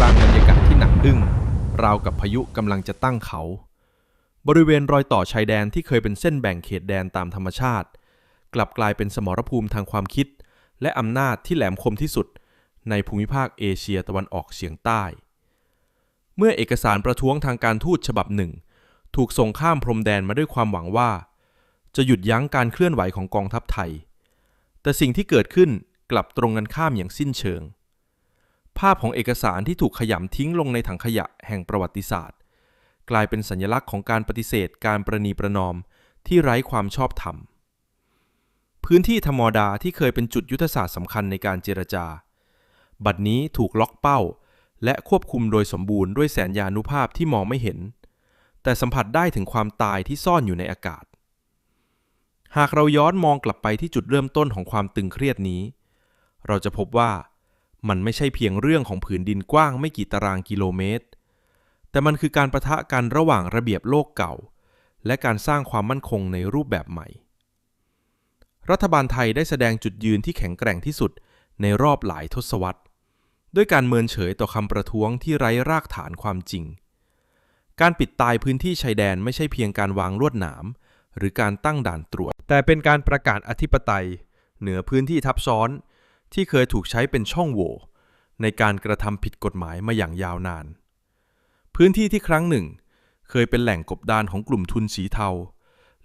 กลางบรรยากาศที่หนักอึ้งราวกับพายุกำลังจะตั้งเขา บริเวณรอยต่อชายแดนที่เคยเป็นเส้นแบ่งเขตแดนตามธรรมชาติ กลับกลายเป็นสมรภูมิทางความคิด และอำนาจที่แหลมคมที่สุด ในภูมิภาคเอเชียตะวันออกเฉียงใต้ เมื่อเอกสารประท้วงทางการทูตฉบับหนึ่ง ถูกส่งข้ามพรมแดนมาด้วยความหวังว่า จะหยุดยั้งการเคลื่อนไหวของกองทัพไทย แต่สิ่งที่เกิดขึ้นกลับตรงกันข้ามอย่างสิ้นเชิง ภาพของเอกสารที่ถูกขยำทิ้งลงในถังขยะแห่งประวัติศาสตร์ กลายเป็นสัญลักษณ์ของการปฏิเสธการประนีประนอมที่ไร้ความชอบธรรม พื้นที่ธรรมดาที่เคยเป็นจุดยุทธศาสตร์สำคัญในการเจรจา บัดนี้ถูกล็อกเป้า และควบคุมโดยสมบูรณ์ด้วยแสนยานุภาพที่มองไม่เห็น แต่สัมผัสได้ถึงความตายที่ซ่อนอยู่ในอากาศ หากเราย้อนมองกลับไปที่จุดเริ่มต้นของความตึงเครียดนี้ เราจะพบว่า มันไม่ใช่เพียงเรื่องของผืนดินกว้างไม่กี่ตารางกิโลเมตร แต่มันคือการประทะกันระหว่างระเบียบโลกเก่า และการสร้างความมั่นคงในรูปแบบใหม่ รัฐบาลไทยได้แสดงจุดยืนที่แข็งแกร่งที่สุดในรอบหลายทศวรรษ ด้วยการเมินเฉยต่อคำประท้วงที่ไร้รากฐานความจริง การปิดตายพื้นที่ชายแดนไม่ใช่เพียงการวางลวดหนาม หรือการตั้งด่านตรวจ แต่เป็นการประกาศอธิปไตย เหนือพื้นที่ทับซ้อน ที่เคยถูกใช้เป็นช่องโหว่ในการกระทำผิดกฎหมายมาอย่างยาวนาน พื้นที่ที่ครั้งหนึ่ง เคยเป็นแหล่งกบดานของกลุ่มทุนสีเทา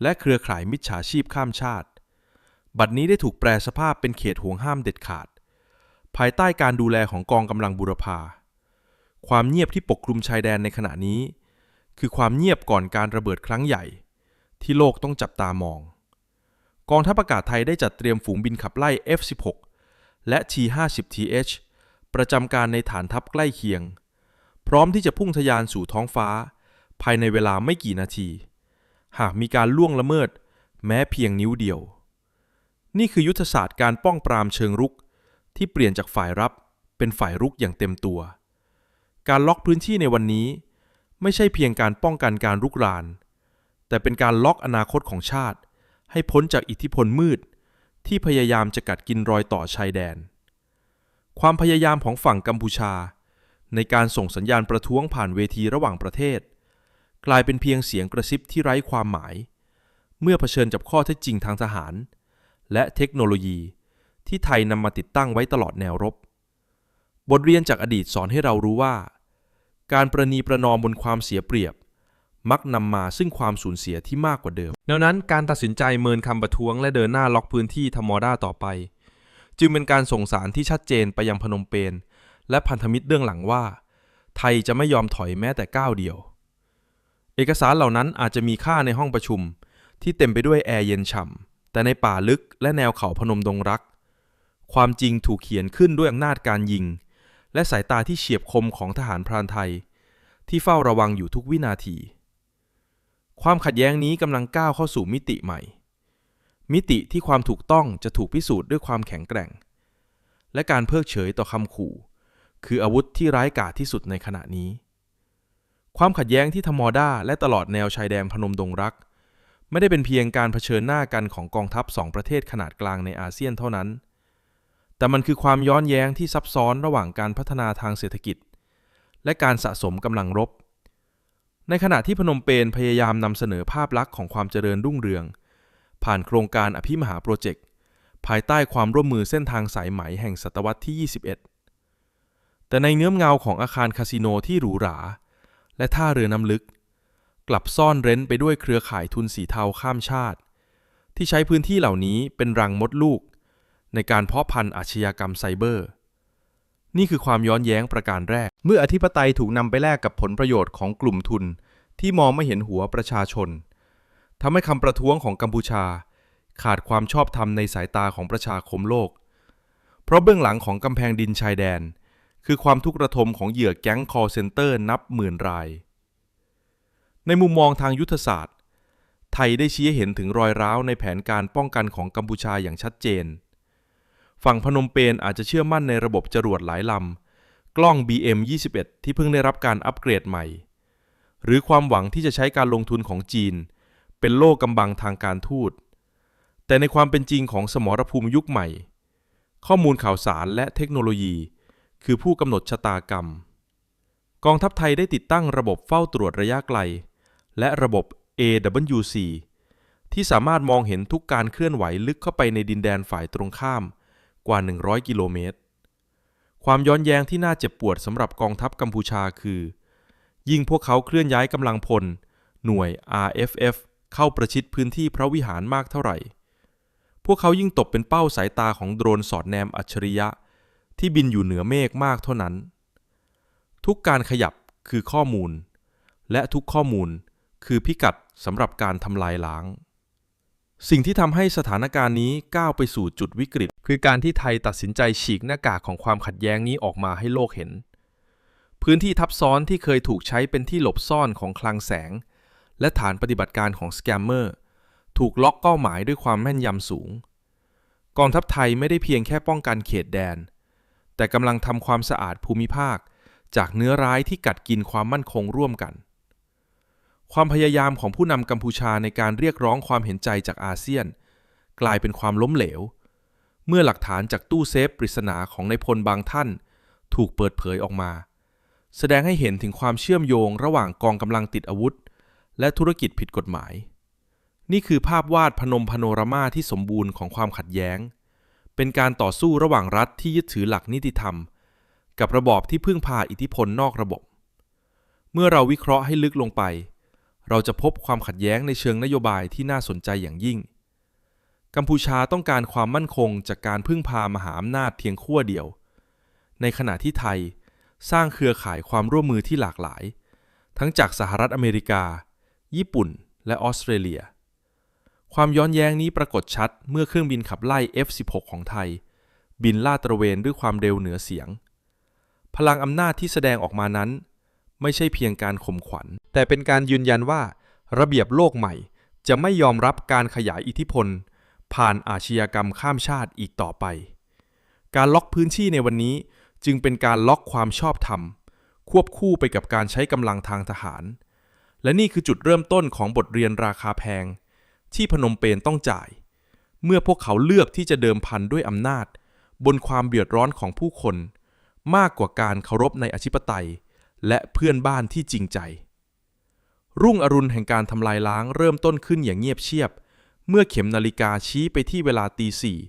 และเครือข่ายมิจฉาชีพข้ามชาติ บัดนี้ได้ถูกแปลสภาพเป็นเขตห่วงห้ามเด็ดขาด ภายใต้การดูแลของกองกำลังบุรพา ความเงียบที่ปกคลุมชายแดนในขณะนี้ คือความเงียบก่อนการระเบิดครั้งใหญ่ ที่โลกต้องจับตามอง กองทัพอากาศไทยได้จัดเตรียมฝูงบินขับไล่ F-16 และ T-50TH ประจำการในฐานทัพใกล้เคียง พร้อมที่จะพุ่งทะยานสู่ท้องฟ้า ภายในเวลาไม่กี่นาที หากมีการล่วงละเมิด แม้เพียงนิ้วเดียว นี่คือยุทธศาสตร์การป้องปรามเชิงรุก ที่เปลี่ยนจากฝ่ายรับเป็นฝ่ายรุกอย่างเต็มตัว การล็อกพื้นที่ในวันนี้ ไม่ใช่เพียงการป้องกันการรุกราน แต่เป็นการล็อกอนาคตของชาติ ให้พ้นจากอิทธิพลมืด ที่พยายามจะกัดกินรอยต่อชายแดน ความพยายามของฝั่งกัมพูชา ในการส่งสัญญาณประท้วงผ่านเวทีระหว่างประเทศ กลายเป็นเพียงเสียงกระซิบที่ไร้ความหมาย เมื่อเผชิญกับข้อเท็จจริงทางทหาร และเทคโนโลยี ที่ไทยนำมาติดตั้งไว้ตลอดแนวรบ บทเรียนจากอดีตสอนให้เรารู้ว่า การประนีประนอมบนความเสียเปรียบ มักนำมาซึ่งความสูญเสียที่มากกว่าเดิมดังนั้นการตัดสินใจเมินคำประท้วงและเดินหน้าล็อกพื้นที่ธรรมอดาต่อไป จึงเป็นการส่งสารที่ชัดเจนไปยังพนมเปญและพันธมิตรเบื้องหลังว่า ไทยจะไม่ยอมถอยแม้แต่ก้าวเดียว เอกสารเหล่านั้นอาจจะมีค่าในห้องประชุม ที่เต็มไปด้วยแอร์เย็นฉ่ำแต่ในป่าลึกและแนวเขาพนมดงรัก ความจริงถูกเขียนขึ้นด้วยอำนาจการยิง และสายตาที่เฉียบคมของทหารพรานไทย ที่เฝ้าระวังอยู่ทุกวินาที ความขัดแย้งนี้กำลังก้าวเข้าสู่มิติใหม่ มิติที่ความถูกต้องจะถูกพิสูจน์ด้วยความแข็งแกร่ง และการเพิกเฉยต่อคำขู่ คืออาวุธที่ร้ายกาจที่สุดในขณะนี้ ความขัดแย้งที่ธรรมอดาและตลอดแนวชายแดนพนมดงรัก ไม่ได้เป็นเพียงการเผชิญหน้ากันของกองทัพสองประเทศขนาดกลางในอาเซียนเท่านั้น แต่มันคือความย้อนแย้งที่ซับซ้อนระหว่างการพัฒนาทางเศรษฐกิจ และการสะสมกำลังรบ ในขณะที่พนมเปญพยายามนำเสนอภาพลักษณ์ของความเจริญรุ่งเรือง ผ่านโครงการอภิมหาโปรเจกต์ ภายใต้ความร่วมมือเส้นทางสายไหมแห่งศตวรรษที่ 21 แต่ในเงื้อมเงาของอาคารคาสิโนที่หรูหรา และท่าเรือน้ำลึก กลับซ่อนเร้นไปด้วยเครือข่ายทุนสีเทาข้ามชาติ ที่ใช้พื้นที่เหล่านี้เป็นรังมดลูก ในการเพาะพันธุ์อาชญากรรมไซเบอร์ นี่คือความย้อนแย้งประการแรก เมื่ออธิปไตยถูกนำไปแลกกับผลประโยชน์ของกลุ่มทุน ที่มองไม่เห็นหัวประชาชนทำให้คำประท้วงของกัมพูชา ขาดความชอบธรรมในสายตาของประชาคมโลก เพราะเบื้องหลังของกำแพงดินชายแดน คือความทุกข์ระทมของเหยื่อแก๊งคอร์เซนเตอร์นับหมื่นราย ในมุมมองทางยุทธศาสตร์ ไทยได้ชี้เห็นถึงรอยร้าวในแผนการป้องกันของกัมพูชาอย่างชัดเจน ฝั่งพนมเปญอาจจะเชื่อมั่นในระบบจรวดหลายลำ กล้อง BM21 ที่เพิ่งได้รับการอัปเกรดใหม่ หรือความหวังที่จะใช้การลงทุนของจีน เป็นโล่กำบังทางการทูต แต่ในความเป็นจริงของสมรภูมิยุคใหม่ ข้อมูลข่าวสารและเทคโนโลยี คือผู้กำหนดชะตากรรม กองทัพไทยได้ติดตั้งระบบเฝ้าตรวจระยะไกล และระบบ AWC ที่สามารถมองเห็นทุกการเคลื่อนไหวลึกเข้าไปในดินแดนฝ่ายตรงข้าม กว่า 100 กิโลเมตร ความย้อนแย้งที่น่าเจ็บปวดสำหรับกองทัพกัมพูชาคือ ยิ่งพวกเขาเคลื่อนย้ายกำลังพล หน่วย RFF เข้าประชิดพื้นที่พระวิหารมากเท่าไหร่ พวกเขายิ่งตกเป็นเป้าสายตาของโดรนสอดแนมอัจฉริยะ ที่บินอยู่เหนือเมฆมากเท่านั้น ทุกการขยับคือข้อมูล และทุกข้อมูลคือพิกัดสำหรับการทำลายล้าง สิ่งที่ทำให้สถานการณ์นี้ก้าวไปสู่จุดวิกฤต คือการที่ไทยตัดสินใจฉีกหน้ากากของความขัดแย้งนี้ออกมาให้โลกเห็น พื้นที่ทับซ้อนที่เคยถูกใช้เป็นที่หลบซ่อนของคลังแสง และฐานปฏิบัติการของสแกมเมอร์ถูกล็อกเป้าหมายด้วยความแม่นยำสูง กองทัพไทยไม่ได้เพียงแค่ป้องกันเขตแดน แต่กำลังทำความสะอาดภูมิภาค จากเนื้อร้ายที่กัดกินความมั่นคงร่วมกัน ความพยายามของผู้นำกัมพูชาในการเรียกร้องความเห็นใจจากอาเซียน กลายเป็นความล้มเหลว เมื่อหลักฐานจากตู้เซฟปริศนาของในพลบางท่าน ถูกเปิดเผยออกมา แสดงให้เห็นถึงความเชื่อมโยงระหว่างกองกำลังติดอาวุธ และธุรกิจผิดกฎหมาย นี่คือภาพวาดพนมพโนรามาที่สมบูรณ์ของความขัดแย้ง เป็นการต่อสู้ระหว่างรัฐที่ยึดถือหลักนิติธรรม กับระบอบที่พึ่งพาอิทธิพลนอกระบบ เมื่อเราวิเคราะห์ให้ลึกลงไป เราจะพบความขัดแย้งในเชิงนโยบายที่น่าสนใจอย่างยิ่ง กัมพูชาต้องการความมั่นคงจากการพึ่งพามหาอำนาจเพียงขั้วเดียว ในขณะที่ไทยสร้างเครือข่ายความร่วมมือที่หลากหลาย ทั้งจากสหรัฐอเมริกา ญี่ปุ่น และออสเตรเลีย ความย้อนแย้งนี้ปรากฏชัดเมื่อเครื่องบินขับไล่ F-16 ของไทย บินลาดตระเวนด้วยความเร็วเหนือเสียง พลังอำนาจที่แสดงออกมานั้น ไม่ใช่เพียงการข่มขวัญ แต่เป็นการยืนยันว่า ระเบียบโลกใหม่ จะไม่ยอมรับการขยายอิทธิพล ผ่านอาชญากรรมข้ามชาติอีกต่อไป การล็อกพื้นที่ในวันนี้จึงเป็นการล็อกความชอบธรรม ควบคู่ไปกับการใช้กำลังทางทหาร และนี่คือจุดเริ่มต้นของบทเรียนราคาแพง ที่พนมเปญต้องจ่าย เมื่อพวกเขาเลือกที่จะเดิมพันด้วยอำนาจ บนความเดือดร้อนของผู้คน มากกว่าการเคารพในอธิปไตย และเพื่อนบ้านที่จริงใจ รุ่งอรุณแห่งการทำลายล้างเริ่มต้นขึ้นอย่างเงียบเชียบ เมื่อเข็มนาฬิกาชี้ไปที่เวลาตีสี่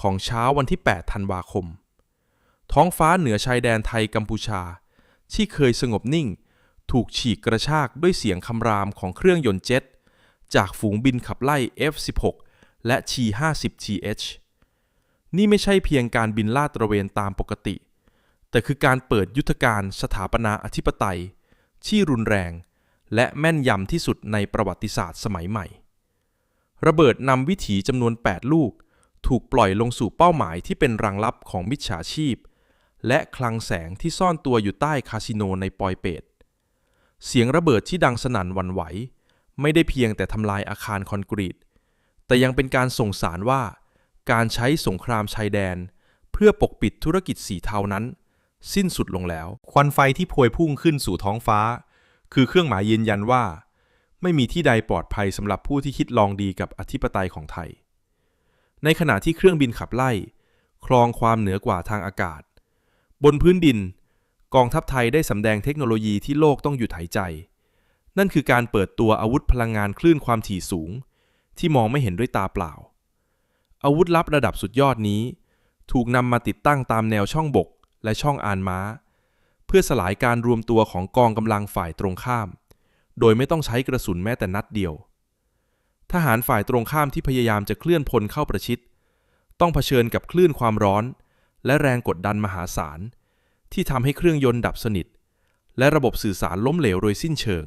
ของเช้าวันที่ 8 ธันวาคม ท้องฟ้าเหนือชายแดนไทยกัมพูชา ที่เคยสงบนิ่ง ถูกฉีกกระชากด้วยเสียงคำรามของเครื่องยนต์เจ็ต จากฝูงบินขับไล่ F-16 และชี 50TH นี่ไม่ใช่เพียงการบินลาดตระเวนตามปกติ แต่คือการเปิดยุทธการสถาปนาอธิปไตย ที่รุนแรง และแม่นยำที่สุดในประวัติศาสตร์สมัยใหม่ ระเบิดนำวิถีจำนวน 8 ลูก ถูกปล่อยลงสู่เป้าหมายที่เป็นรังลับของมิจฉาชีพ และคลังแสงที่ซ่อนตัวอยู่ใต้คาสิโนในปอยเปตเสียงระเบิดที่ดังสนั่นวันไหว ไม่ได้เพียงแต่ทำลายอาคารคอนกรีต แต่ยังเป็นการส่งสารว่า การใช้สงครามชายแดน เพื่อปกปิดธุรกิจสีเทานั้น สิ้นสุดลงแล้ว ควันไฟที่พวยพุ่งขึ้นสู่ท้องฟ้า คือเครื่องหมายยืนยันว่า ไม่มีที่ใดปลอดภัยสำหรับผู้ที่คิดลองดีกับอธิปไตยของไทย ในขณะที่เครื่องบินขับไล่ครองความเหนือกว่าทางอากาศ บนพื้นดิน กองทัพไทยได้สำแดงเทคโนโลยีที่โลกต้องหยุดหายใจ นั่นคือการเปิดตัวอาวุธพลังงานคลื่นความถี่สูง ที่มองไม่เห็นด้วยตาเปล่า อาวุธลับระดับสุดยอดนี้ ถูกนำมาติดตั้งตามแนวช่องบก และช่องอานม้า เพื่อสลายการรวมตัวของกองกำลังฝ่ายตรงข้าม โดยไม่ต้องใช้กระสุนแม้แต่นัดเดียว ทหารฝ่ายตรงข้ามที่พยายามจะเคลื่อนพลเข้าประชิด ต้องเผชิญกับคลื่นความร้อน และแรงกดดันมหาศาล ที่ทำให้เครื่องยนต์ดับสนิท และระบบสื่อสารล้มเหลวโดยสิ้นเชิง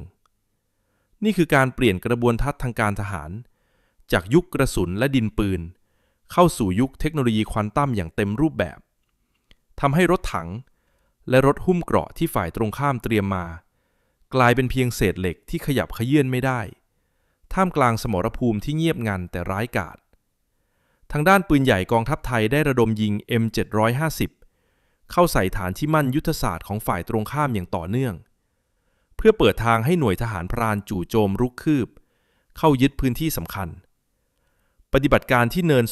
นี่คือการเปลี่ยนกระบวนทัศน์ทางการทหาร จากยุคกระสุนและดินปืน เข้าสู่ยุคเทคโนโลยีควอนตัมอย่างเต็มรูปแบบ ทำให้รถถัง และรถหุ้มเกราะที่ฝ่ายตรงข้ามเตรียมมา กลายเป็นเพียงเศษเหล็กที่ขยับขยื่นไม่ได้ ท่ามกลางสมรภูมิที่เงียบงันแต่ร้ายกาจทางด้านปืนใหญ่กองทัพไทยได้ระดมยิง M750 เข้าใส่ฐานที่มั่นยุทธศาสตร์ของฝ่ายตรงข้ามอย่างต่อเนื่อง เพื่อเปิดทางให้หน่วยทหารพรานจู่โจมรุกคืบ เข้ายึดพื้นที่สำคัญ ปฏิบัติการที่เนิน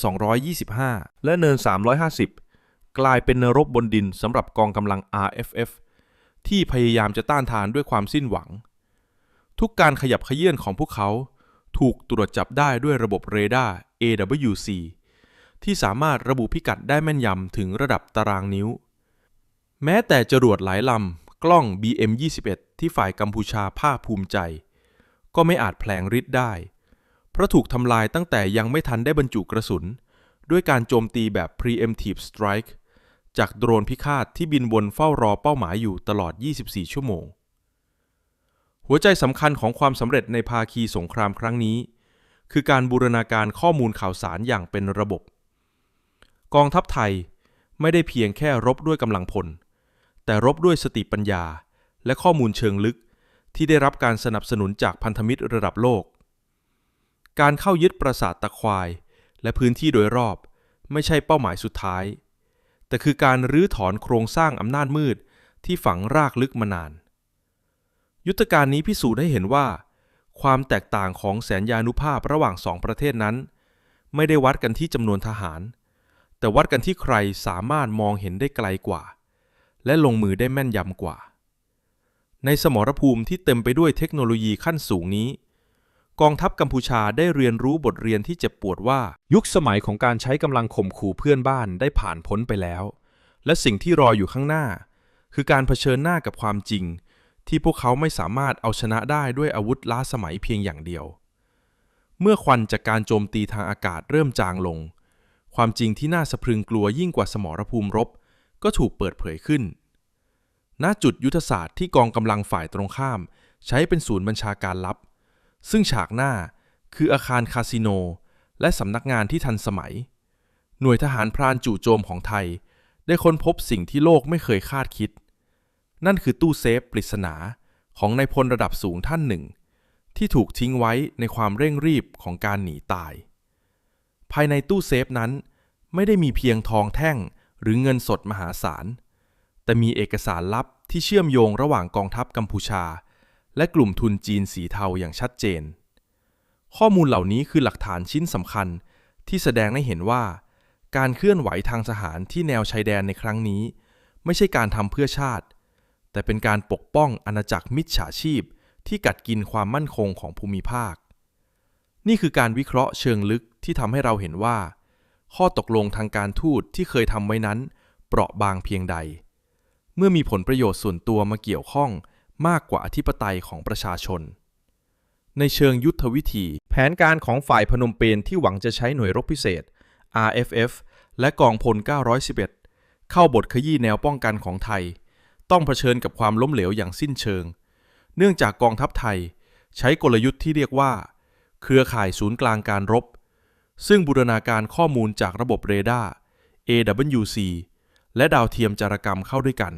225 และเนิน 350 กลายเป็นนรบบนดินสำหรับกองกำลัง RFF ที่พยายามจะต้านทานด้วยความสิ้นหวัง ทุกการขยับขยื่นของพวกเขาถูกตรวจจับได้ด้วยระบบเรดาร์ AWC ที่สามารถระบุพิกัดได้แม่นยำถึงระดับตารางนิ้ว แม้แต่จรวดหลายลำกล้อง BM21 ที่ฝ่ายกัมพูชาภาคภูมิใจ ก็ไม่อาจแผลงฤทธิ์ได้ เพราะถูกทำลายตั้งแต่ยังไม่ทันได้บรรจุกระสุน ด้วยการโจมตีแบบ preemptive strike จากโดรนพิฆาตที่บินวนเฝ้ารอเป้าหมายอยู่ตลอด 24 ชั่วโมง หัวใจสำคัญของความสำเร็จในภาคีสงครามครั้งนี้ คือการบูรณาการข้อมูลข่าวสารอย่างเป็นระบบ กองทัพไทยไม่ได้เพียงแค่รบด้วยกำลังพล แต่รบด้วยสติปัญญา และข้อมูลเชิงลึกที่ได้รับการสนับสนุนจากพันธมิตรระดับโลก การเข้ายึดปราสาทตะควาย และพื้นที่โดยรอบไม่ใช่เป้าหมายสุดท้าย แต่คือการรื้อถอนโครงสร้างอำนาจมืดที่ฝังรากลึกมานาน ยุทธการนี้พิสูจน์ให้เห็นว่า ความแตกต่างของแสนยานุภาพระหว่างสองประเทศนั้น ไม่ได้วัดกันที่จำนวนทหาร แต่วัดกันที่ใครสามารถมองเห็นได้ไกลกว่า และลงมือได้แม่นยำกว่า ในสมรภูมิที่เต็มไปด้วยเทคโนโลยีขั้นสูงนี้ กองทัพกัมพูชาได้เรียนรู้บทเรียนที่เจ็บปวดว่า ยุคสมัยของการใช้กำลังข่มขู่เพื่อนบ้านได้ผ่านพ้นไปแล้ว และสิ่งที่รออยู่ข้างหน้า คือการเผชิญหน้ากับความจริง ที่พวกเขาไม่สามารถเอาชนะได้ด้วยอาวุธล้าสมัยเพียงอย่างเดียว เมื่อควันจากการโจมตีทางอากาศเริ่มจางลง ความจริงที่น่าสะพรึงกลัวยิ่งกว่าสมรภูมิรบ ก็ถูกเปิดเผยขึ้น ณจุดยุทธศาสตร์ที่กองกำลังฝ่ายตรงข้าม ใช้เป็นศูนย์บัญชาการลับ ซึ่งฉากหน้าคืออาคารคาสิโน และสำนักงานที่ทันสมัย หน่วยทหารพรานจู่โจมของไทย ได้ค้นพบสิ่งที่โลกไม่เคยคาดคิด นั่นคือตู้เซฟปริศนาของนายพลระดับสูงท่านหนึ่ง ที่ถูกทิ้งไว้ในความเร่งรีบของการหนีตาย ภายในตู้เซฟนั้นไม่ได้มีเพียงทองแท่งหรือเงินสดมหาศาล แต่มีเอกสารลับที่เชื่อมโยงระหว่างกองทัพกัมพูชา และกลุ่มทุนจีนสีเทาอย่างชัดเจน ข้อมูลเหล่านี้คือหลักฐานชิ้นสำคัญที่แสดงให้เห็นว่า การเคลื่อนไหวทางทหารที่แนวชายแดนในครั้งนี้ ไม่ใช่การทำเพื่อชาติ แต่เป็นการปกป้องอาณาจักรมิจฉาชีพที่กัดกินความมั่นคงของภูมิภาค นี่คือการวิเคราะห์เชิงลึกที่ทำให้เราเห็นว่า ข้อตกลงทางการทูตที่เคยทำไว้นั้น เปราะบางเพียงใด เมื่อมีผลประโยชน์ส่วนตัวมาเกี่ยวข้อง มากกว่าอธิปไตยของประชาชน ในเชิงยุทธวิธี แผนการของฝ่ายพนมเปญที่หวังจะใช้หน่วยรบพิเศษ RFF และกองพล 911 เข้าบทขยี้แนวป้องกันของไทย ต้องเผชิญกับความล้มเหลวอย่างสิ้นเชิง เนื่องจากกองทัพไทยใช้กลยุทธ์ที่เรียกว่า เครือข่ายศูนย์กลางการรบ ซึ่งบูรณาการข้อมูลจากระบบเรดาร์ AWC และดาวเทียมจารกรรมเข้าด้วยกัน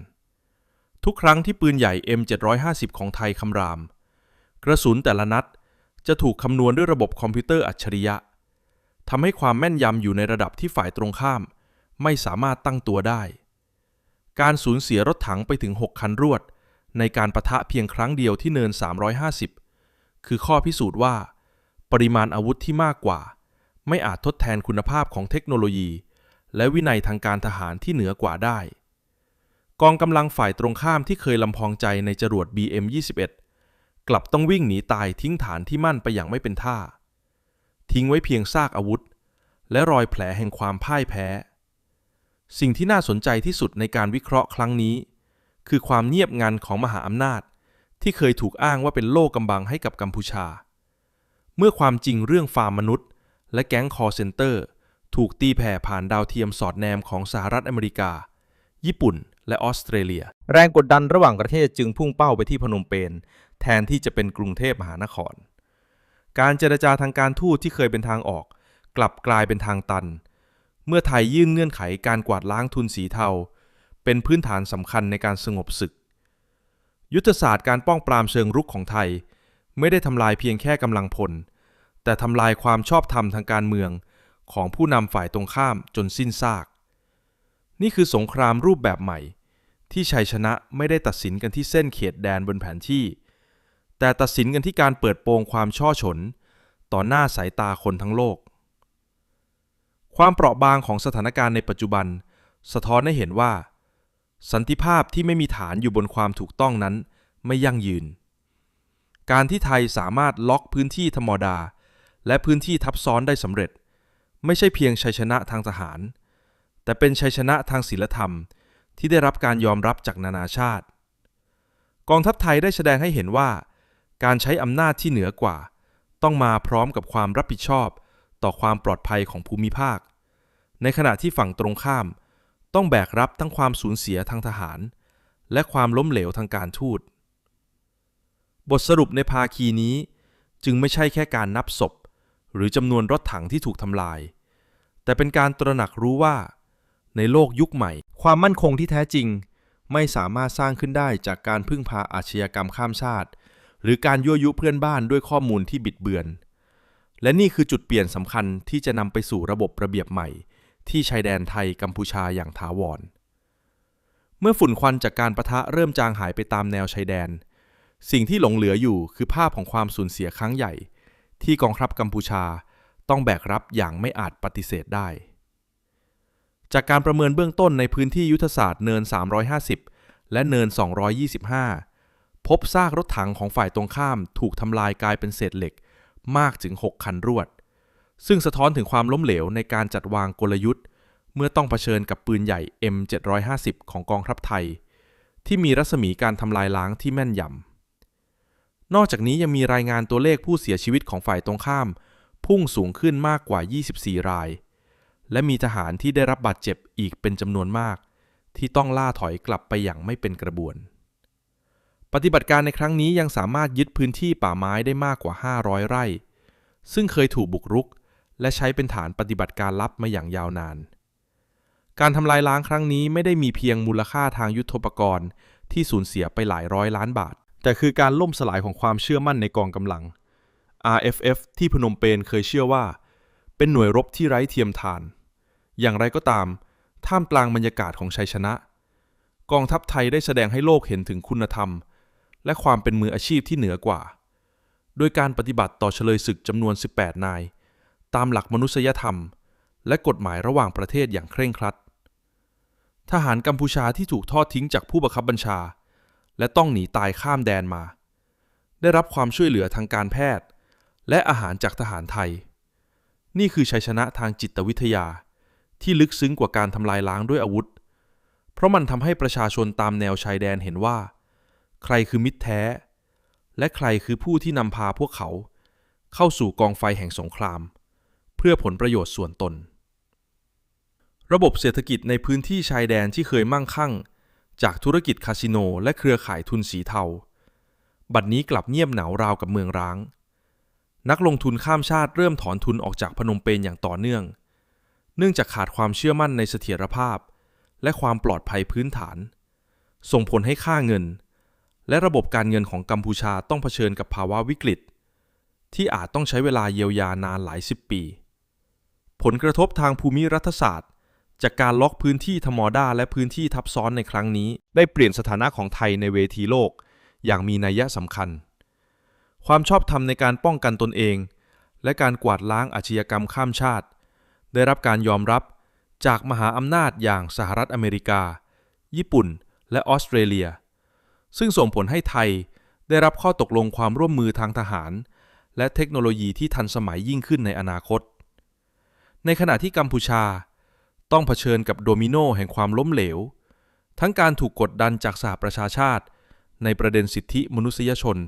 ทุกครั้งที่ปืนใหญ่ M750 ของไทยคำราม กระสุนแต่ละนัดจะถูกคำนวณด้วยระบบคอมพิวเตอร์อัจฉริยะทำให้ความแม่นยำอยู่ในระดับที่ฝ่ายตรงข้าม ไม่สามารถตั้งตัวได้ การสูญเสียรถถังไปถึง 6 คันรวด ในการประทะเพียงครั้งเดียวที่เนิน 350 คือข้อพิสูจน์ว่า ปริมาณอาวุธที่มากกว่า ไม่อาจทดแทนคุณภาพของเทคโนโลยี และวินัยทางการทหารที่เหนือกว่าได้ กองกำลังฝ่ายตรงข้ามที่เคยลำพองใจในจรวด BM21 กลับต้องวิ่งหนีตายทิ้งฐานที่มั่นไปอย่างไม่เป็นท่า ทิ้งไว้เพียงซากอาวุธ และรอยแผลแห่งความพ่ายแพ้ สิ่งที่น่าสนใจที่สุดในการวิเคราะห์ครั้งนี้ คือความเงียบงันของมหาอำนาจ ที่เคยถูกอ้างว่าเป็นโล่กำบังให้กับกัมพูชา เมื่อความจริงเรื่องฟาร์มมนุษย์ และแก๊งคอเซนเตอร์ ถูกตีแผ่ผ่านดาวเทียมสอดแนมของสหรัฐอเมริกา ญี่ปุ่น และออสเตรเลีย แรงกดดันระหว่างประเทศจึงพุ่งเป้าไปที่พนมเปญแทนที่จะเป็นกรุงเทพมหานคร การเจรจาทางการทูตที่เคยเป็นทางออก กลับกลายเป็นทางตัน เมื่อไทยยื่นเงื่อนไขการกวาดล้างทุนสีเทา เป็นพื้นฐานสำคัญในการสงบศึก ยุทธศาสตร์การป้องปรามเชิงรุกของไทย ไม่ได้ทำลายเพียงแค่กำลังพล แต่ทำลายความชอบธรรมทางการเมืองของผู้นำฝ่ายตรงข้ามจนสิ้นซาก นี่คือสงครามรูปแบบใหม่ ที่ชัยชนะไม่ได้ตัดสินกันที่เส้นเขตแดนบนแผนที่ แต่ตัดสินกันที่การเปิดโปงความช่อฉน ต่อหน้าสายตาคนทั้งโลก ความเปราะบางของสถานการณ์ในปัจจุบัน สะท้อนให้เห็นว่า สันติภาพที่ไม่มีฐานอยู่บนความถูกต้องนั้น ไม่ยั่งยืน การที่ไทยสามารถล็อกพื้นที่ธรรมดา และพื้นที่ทับซ้อนได้สำเร็จ ไม่ใช่เพียงชัยชนะทางทหาร แต่เป็นชัยชนะทางศีลธรรมที่ได้รับการยอมรับจากนานาชาติ กองทัพไทยได้แสดงให้เห็นว่า การใช้อำนาจที่เหนือกว่า ต้องมาพร้อมกับความรับผิดชอบต่อความปลอดภัยของภูมิภาค ในขณะที่ฝั่งตรงข้าม ต้องแบกรับทั้งความสูญเสียทางทหาร และความล้มเหลวทางการทูต บทสรุปในภาคีนี้ จึงไม่ใช่แค่การนับศพ หรือจำนวนรถถังที่ถูกทำลาย แต่เป็นการตระหนักรู้ว่า ในโลกยุคใหม่ ความมั่นคงที่แท้จริง ไม่สามารถสร้างขึ้นได้จากการพึ่งพาอาชญากรรมข้ามชาติ หรือการยั่วยุเพื่อนบ้านด้วยข้อมูลที่บิดเบือน และนี่คือจุดเปลี่ยนสำคัญที่จะนำไปสู่ระบบระเบียบใหม่ ที่ชายแดนไทยกัมพูชาอย่างถาวร เมื่อฝุ่นควันจากการประทะเริ่มจางหายไปตามแนวชายแดน สิ่งที่หลงเหลืออยู่คือภาพของความสูญเสียครั้งใหญ่ ที่กองทัพกัมพูชาต้องแบกรับอย่างไม่อาจปฏิเสธได้ จากการประเมินเบื้องต้นในพื้นที่ยุทธศาสตร์เนิน 350 และเนิน 225 พบซากรถถังของฝ่ายตรงข้ามถูกทำลายกลายเป็นเศษเหล็กมากถึง 6 คันรวด ซึ่งสะท้อนถึงความล้มเหลวในการจัดวางกลยุทธ์ เมื่อต้องเผชิญกับปืนใหญ่ M750 ของกองทัพไทย ที่มีรัศมีการทำลายล้างที่แม่นยำ นอกจากนี้ยังมีรายงานตัวเลขผู้เสียชีวิตของฝ่ายตรงข้าม พุ่งสูงขึ้นมากกว่า 24 ราย และมีทหารที่ได้รับบาดเจ็บอีกเป็นจำนวนมาก ที่ต้องล่าถอยกลับไปอย่างไม่เป็นกระบวน ปฏิบัติการในครั้งนี้ยังสามารถยึดพื้นที่ป่าไม้ได้มากกว่า 500 ไร่ ซึ่งเคยถูกบุกรุก และใช้เป็นฐานปฏิบัติการลับมาอย่างยาวนาน การทำลายล้างครั้งนี้ไม่ได้มีเพียงมูลค่าทางยุทธปกรณ์ ที่สูญเสียไปหลายร้อยล้านบาท แต่คือการล่มสลายของความเชื่อมั่นในกองกำลัง RFF ที่พนมเปญเคยเชื่อว่า เป็นหน่วยรบที่ไร้เทียมทาน อย่างไรก็ตาม ท่ามกลางบรรยากาศของชัยชนะ กองทัพไทยได้แสดงให้โลกเห็นถึงคุณธรรม และความเป็นมืออาชีพที่เหนือกว่า โดยการปฏิบัติต่อเฉลยศึกจำนวน 18 นาย ตามหลักมนุษยธรรม และกฎหมายระหว่างประเทศอย่างเคร่งครัด ทหารกัมพูชาที่ถูกทอดทิ้งจากผู้บังคับบัญชา และต้องหนีตายข้ามแดนมา ได้รับความช่วยเหลือทางการแพทย์ และอาหารจากทหารไทย นี่คือชัยชนะทางจิตวิทยา ที่ลึกซึ้งกว่าการทำลายล้างด้วยอาวุธ เพราะมันทำให้ประชาชนตามแนวชายแดนเห็นว่า ใครคือมิตรแท้ และใครคือผู้ที่นำพาพวกเขา เข้าสู่กองไฟแห่งสงคราม เพื่อผลประโยชน์ส่วนตน ระบบเศรษฐกิจในพื้นที่ชายแดนที่เคยมั่งคั่ง จากธุรกิจคาสิโนและเครือข่ายทุนสีเทา บัดนี้กลับเงียบเหนาราวกับเมืองร้าง นักลงทุนข้ามชาติเริ่มถอนทุนออกจากพนมเปญอย่างต่อเนื่อง เนื่องจากขาดความเชื่อมั่นในเสถียรภาพ และความปลอดภัยพื้นฐาน ส่งผลให้ค่าเงิน และระบบการเงินของกัมพูชาต้องเผชิญกับภาวะวิกฤต ที่อาจต้องใช้เวลาเยียวยานานหลายสิบปี ผลกระทบทางภูมิรัฐศาสตร์ จากการล็อกพื้นที่ธมอดาและพื้นที่ทับซ้อนในครั้งนี้ ได้เปลี่ยนสถานะของไทยในเวทีโลก อย่างมีนัยสำคัญ ความชอบธรรมในการป้องกันตนเองและการกวาดล้างอาชญากรรมข้ามชาติ ได้รับการยอมรับจากมหาอำนาจอย่างสหรัฐอเมริกา ญี่ปุ่น และออสเตรเลีย ซึ่งส่งผลให้ไทยได้รับข้อตกลงความร่วมมือทางทหาร และเทคโนโลยีที่ทันสมัยยิ่งขึ้นในอนาคต ในขณะที่กัมพูชาต้องเผชิญกับโดมิโนแห่งความล้มเหลว ทั้งการถูกกดดันจากสหประชาชาติ ในประเด็นสิทธิมนุษยชน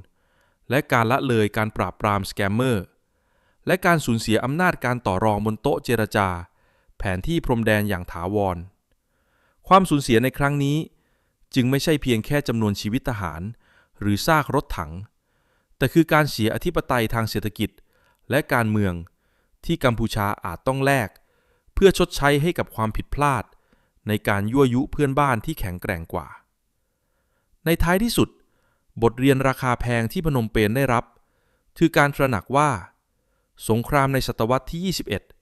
และการละเลยการปราบปรามสแกมเมอร์ และการสูญเสียอำนาจการต่อรองบนโต๊ะเจรจา แผนที่พรมแดนอย่างถาวร ความสูญเสียในครั้งนี้ จึงไม่ใช่เพียงแค่จำนวนชีวิตทหาร หรือซากรถถัง แต่คือการเสียอธิปไตยทางเศรษฐกิจและการเมืองที่กัมพูชาอาจต้องแลก เพื่อชดใช้ให้กับความผิดพลาด ในการยั่วยุเพื่อนบ้านที่แข็งแกร่งกว่า ในท้ายที่สุด บทเรียนราคาแพงที่พนมเปญได้รับ คือการตระหนักว่า สงครามในศตวรรษที่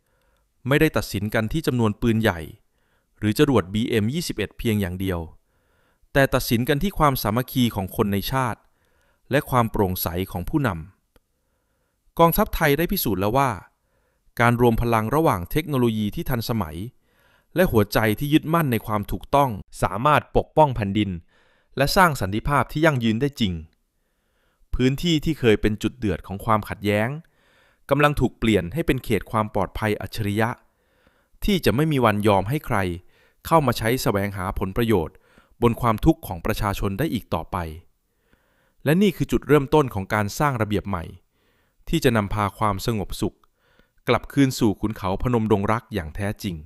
21 ไม่ได้ตัดสินกันที่จำนวนปืนใหญ่ หรือจรวด BM21 เพียงอย่างเดียว แต่ตัดสินกันที่ความสามัคคีของคนในชาติ และความโปร่งใสของผู้นำกองทัพไทยได้พิสูจน์แล้วว่า การรวมพลังระหว่างเทคโนโลยีที่ทันสมัย และหัวใจที่ยึดมั่นในความถูกต้องสามารถปกป้องแผ่นดิน และสร้างสันติภาพที่ยั่งยืนได้จริง พื้นที่ที่เคยเป็นจุดเดือดของความขัดแย้ง กำลังถูกเปลี่ยนให้เป็นเขตความปลอดภัยอัจฉริยะ ที่จะไม่มีวันยอมให้ใคร เข้ามาใช้แสวงหาผลประโยชน์ บนความทุกข์ของประชาชนได้อีกต่อไป และนี่คือจุดเริ่มต้นของการสร้างระเบียบใหม่ ที่จะนำพาความสงบสุข กลับคืนสู่ขุนเขาพนมดงรักอย่างแท้จริง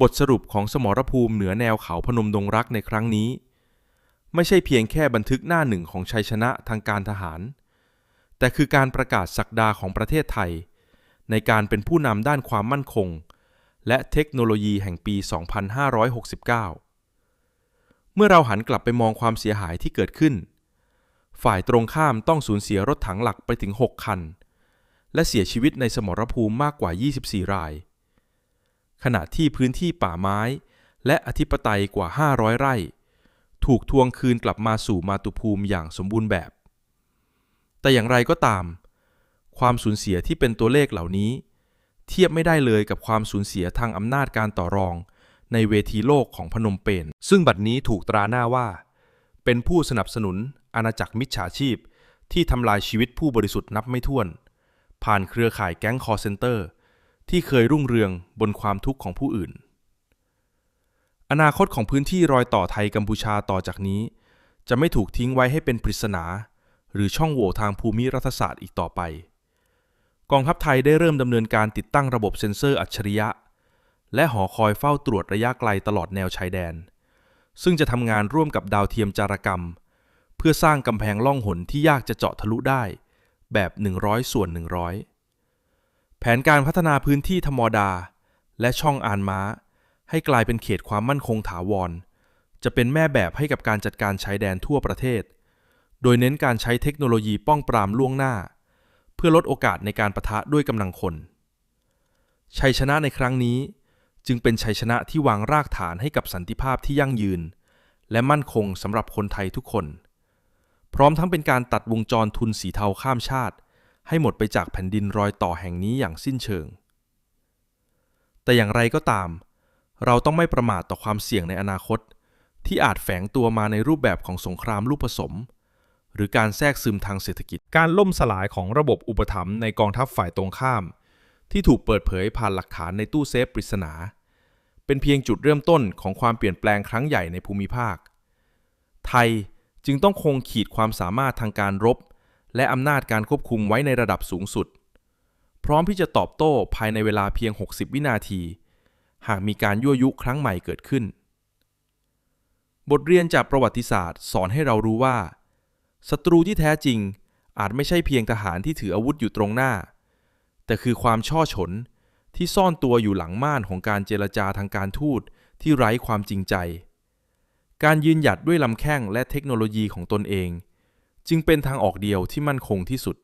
บทสรุปของสมรภูมิเหนือแนวเขาพนมดงรักในครั้งนี้ ไม่ใช่เพียงแค่บันทึกหน้าหนึ่งของชัยชนะทางการทหาร แต่คือการประกาศศักดาของประเทศไทย ในการเป็นผู้นำด้านความมั่นคง และเทคโนโลยีแห่งปี 2569 เมื่อเราหันกลับไปมองความเสียหายที่เกิดขึ้น ฝ่ายตรงข้ามต้องสูญเสียรถถังหลักไปถึง 6 คัน และเสียชีวิตในสมรภูมิมากกว่า 24 ราย ขณะที่พื้นที่ป่าไม้ และอธิปไตยกว่า 500 ไร่ ถูกทวงคืนกลับมาสู่มาตุภูมิอย่างสมบูรณ์แบบ แต่อย่างไรก็ตาม ความสูญเสียที่เป็นตัวเลขเหล่านี้ เทียบไม่ได้เลยกับความสูญเสียทางอำนาจการต่อรอง ในเวทีโลกของพนมเปญซึ่งบัดนี้ถูกตราหน้าว่า เป็นผู้สนับสนุนอาณาจักรมิจฉาชีพ ที่ทำลายชีวิตผู้บริสุทธิ์นับไม่ถ้วน ผ่านเครือข่ายแก๊งคอร์เซนเตอร์ ที่เคยรุ่งเรืองบนความทุกข์ของผู้อื่น อนาคตของพื้นที่รอยต่อไทยกัมพูชาต่อจากนี้ จะไม่ถูกทิ้งไว้ให้เป็นปริศนา หรือช่องโหว่ทางภูมิรัฐศาสตร์อีกต่อไป กองทัพไทยได้เริ่มดำเนินการติดตั้งระบบเซ็นเซอร์อัจฉริยะ และหอคอยเฝ้าตรวจระยะไกลตลอดแนวชายแดน ซึ่งจะทำงานร่วมกับดาวเทียมจารกรรม เพื่อสร้างกำแพงล่องหนที่ยากจะเจาะทะลุได้ แบบ 100 ส่วน 100 แผนการพัฒนาพื้นที่ธรรมดา และช่องอานม้า ให้กลายเป็นเขตความมั่นคงถาวรจะเป็นแม่แบบให้กับการจัดการชายแดนทั่วประเทศ โดยเน้นการใช้เทคโนโลยีป้องปรามล่วงหน้า เพื่อลดโอกาสในการประทะด้วยกำลังคน ชัยชนะในครั้งนี้ จึงเป็นชัยชนะที่วางรากฐานให้กับสันติภาพที่ยั่งยืน และมั่นคงสำหรับคนไทยทุกคน พร้อมทั้งเป็นการตัดวงจรทุนสีเทาข้ามชาติ ให้หมดไปจากแผ่นดินรอยต่อแห่งนี้อย่างสิ้นเชิง แต่อย่างไรก็ตาม เราต้องไม่ประมาทต่อความเสี่ยงในอนาคต ที่อาจแฝงตัวมาในรูปแบบของสงครามลูกผสม หรือการแทรกซึมทางเศรษฐกิจ การล่มสลายของระบบอุปถัมภ์ในกองทัพฝ่ายตรงข้าม ที่ถูกเปิดเผยผ่านหลักฐานในตู้เซฟปริศนา เป็นเพียงจุดเริ่มต้นของความเปลี่ยนแปลงครั้งใหญ่ในภูมิภาค ไทยจึงต้องคงขีดความสามารถทางการรบ และอำนาจการควบคุมไว้ในระดับสูงสุด พร้อมที่จะตอบโต้ภายในเวลาเพียง 60 วินาที หากมีการยั่วยุครั้งใหม่เกิดขึ้น บทเรียนจากประวัติศาสตร์ สอนให้เรารู้ว่า ศัตรูที่แท้จริงอาจไม่ใช่เพียงทหารที่ถืออาวุธอยู่ตรงหน้า แต่คือความช่อฉนที่ซ่อนตัวอยู่หลังม่านของการเจรจาทางการทูตที่ไร้ความจริงใจ การยืนหยัดด้วยลำแข้งและเทคโนโลยีของตนเอง จึงเป็นทางออกเดียวที่มั่นคงที่สุด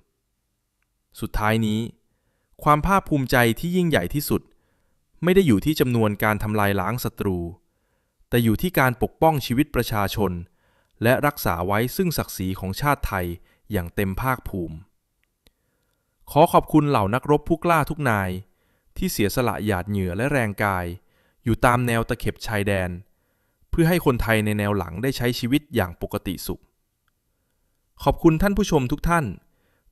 สุดท้ายนี้ ความภาคภูมิใจที่ยิ่งใหญ่ที่สุด ไม่ได้อยู่ที่จำนวนการทำลายล้างศัตรู แต่อยู่ที่การปกป้องชีวิตประชาชน และรักษาไว้ซึ่งศักดิ์ศรีของชาติไทยอย่างเต็มภาคภูมิ ขอขอบคุณเหล่านักรบผู้กล้าทุกนาย ที่เสียสละหยาดเหงื่อและแรงกาย อยู่ตามแนวตะเข็บชายแดน เพื่อให้คนไทยในแนวหลังได้ใช้ชีวิตอย่างปกติสุข ขอบคุณท่านผู้ชมทุกท่าน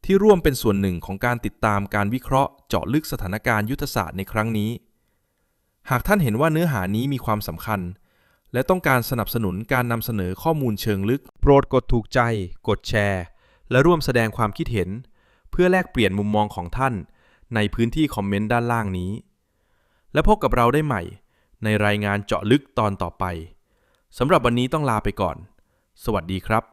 ที่ร่วมเป็นส่วนหนึ่งของการติดตามการวิเคราะห์เจาะลึกสถานการณ์ยุทธศาสตร์ในครั้งนี้ หากท่านเห็นว่าเนื้อหานี้มีความสำคัญ และต้องการสนับสนุนการนำเสนอข้อมูลเชิงลึก โปรดกดถูกใจ กดแชร์ และร่วมแสดงความคิดเห็น เพื่อแลกเปลี่ยนมุมมองของท่าน ในพื้นที่คอมเมนต์ด้านล่างนี้ และพบกับเราได้ใหม่ ในรายงานเจาะลึกตอนต่อไปสำหรับวันนี้ต้องลาไปก่อน สวัสดีครับ